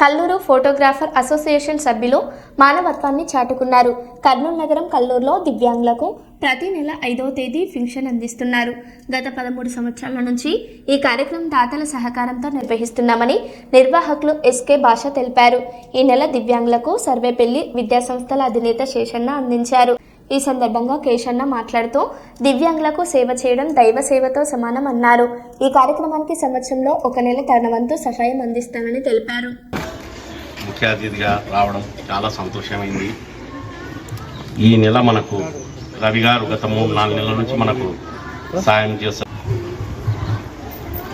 Kalluru photographer association సభ్యులు మానవత్వాన్ని చాటుకున్నారు. కర్నూలు నగరం కల్లూరులో దివ్యాంగులకు ప్రతి నెల ఐదవ తేదీ ఫింక్షన్ అందిస్తున్నారు. గత పదమూడు సంవత్సరాల నుంచి ఈ కార్యక్రమం దాతల సహకారంతో నిర్వహిస్తున్నామని నిర్వాహకులు ఎస్కే భాష తెలిపారు. ఈ నెల దివ్యాంగులకు సర్వేపల్లి విద్యాసంస్థల అధినేత శేషన్న అందించారు. ఈ సందర్భంగా కేశన్న మాట్లాడుతూ దివ్యాంగులకు సేవ చేయడం దైవ సేవతో సమానం అన్నారు. ఈ కార్యక్రమానికి సంవత్సరంలో ఒక నెల తన వంతు సహాయం అందిస్తామని తెలిపారు. ముఖ్య అతిథిగా రావడం చాలా సంతోషమైంది. ఈ నెల మనకు రవి గారు గత మూడు నాలుగు నెలల నుంచి మనకు సాయం చేస్తారు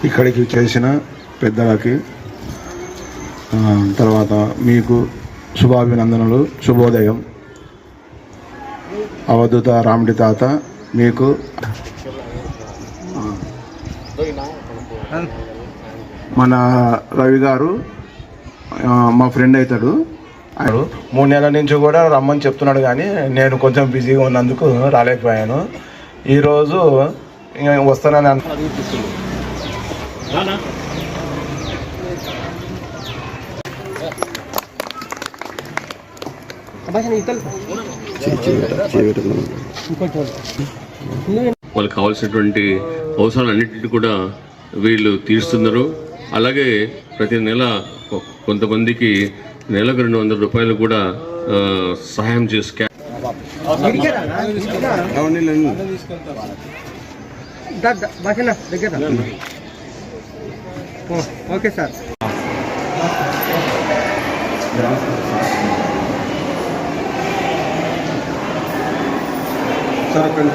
ఇక్కడికి చేసిన పెద్దలకి తర్వాత మీకు శుభాభినందనలు శుభోదయం. అవధూత రాముడి తాత మీకు మన రవి గారు మా ఫ్రెండ్ అవుతాడు. మూడు నెలల నుంచి కూడా రమ్మని చెప్తున్నాడు కానీ నేను కొంచెం బిజీగా ఉన్నందుకు రాలేకపోయాను. ఈరోజు ఇంక వస్తానని అను వాళ్ళకి కావాల్సినటువంటి అవసరాలన్నింటినీ కూడా వీళ్ళు తీరుస్తున్నారు. అలాగే ప్రతి నెల కొంతమందికి నెలకు రెండు వందల రూపాయలు కూడా సహాయం చేసి ఓకే సార్. సార్ అక్కడ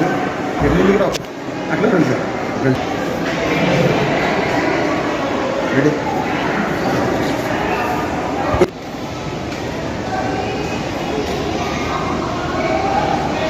అట్లా రండి సార్ రెడీ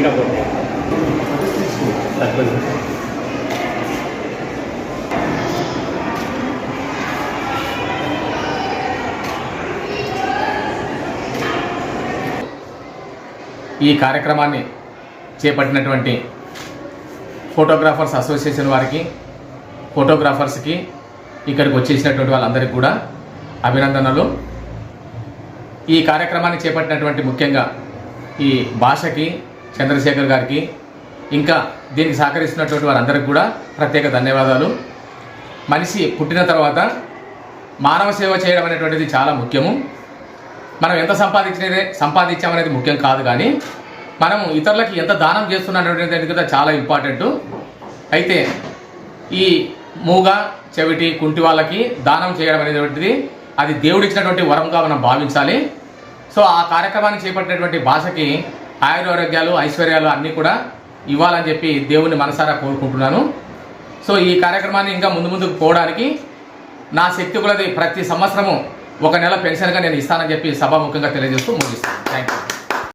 రెడీ ఈ కార్యక్రమాన్ని చేపట్టినటువంటి ఫోటోగ్రాఫర్స్ అసోసియేషన్ వారికి ఫోటోగ్రాఫర్స్కి ఇక్కడికి వచ్చేసినటువంటి వాళ్ళందరికీ కూడా అభినందనలు. ఈ కార్యక్రమాన్ని చేపట్టినటువంటి ముఖ్యంగా ఈ భాషకి చంద్రశేఖర్ గారికి ఇంకా దీనికి సహకరిస్తున్నటువంటి వారందరికీ కూడా ప్రత్యేక ధన్యవాదాలు. మనిషి పుట్టిన తర్వాత మానవ సేవ చేయడం అనేటువంటిది చాలా ముఖ్యము. మనం ఎంత సంపాదించినదే సంపాదించామనేది ముఖ్యం కాదు కానీ మనం ఇతరులకి ఎంత దానం చేస్తున్నటువంటిది కూడా చాలా ఇంపార్టెంట్. అయితే ఈ మూగ చెవిటి కుంటి వాళ్ళకి దానం చేయడం అనేటువంటిది అది దేవుడిచ్చినటువంటి వరంగా మనం భావించాలి. సో ఆ కార్యక్రమాన్ని చేపట్టినటువంటి భాషకి ఆయురారోగ్యాలు ఐశ్వర్యాలు అన్నీ కూడా ఇవ్వాలని చెప్పి దేవుని మనసారా కోరుకుంటున్నాను. సో ఈ కార్యక్రమాన్ని ఇంకా ముందు ముందుకు పోవడానికి నా శక్తి ప్రతి సంవత్సరము ఒక నెల పెన్షన్గా నేను ఇస్తానని చెప్పి సభాముఖంగా తెలియజేస్తూ ముగిస్తాను. Thank you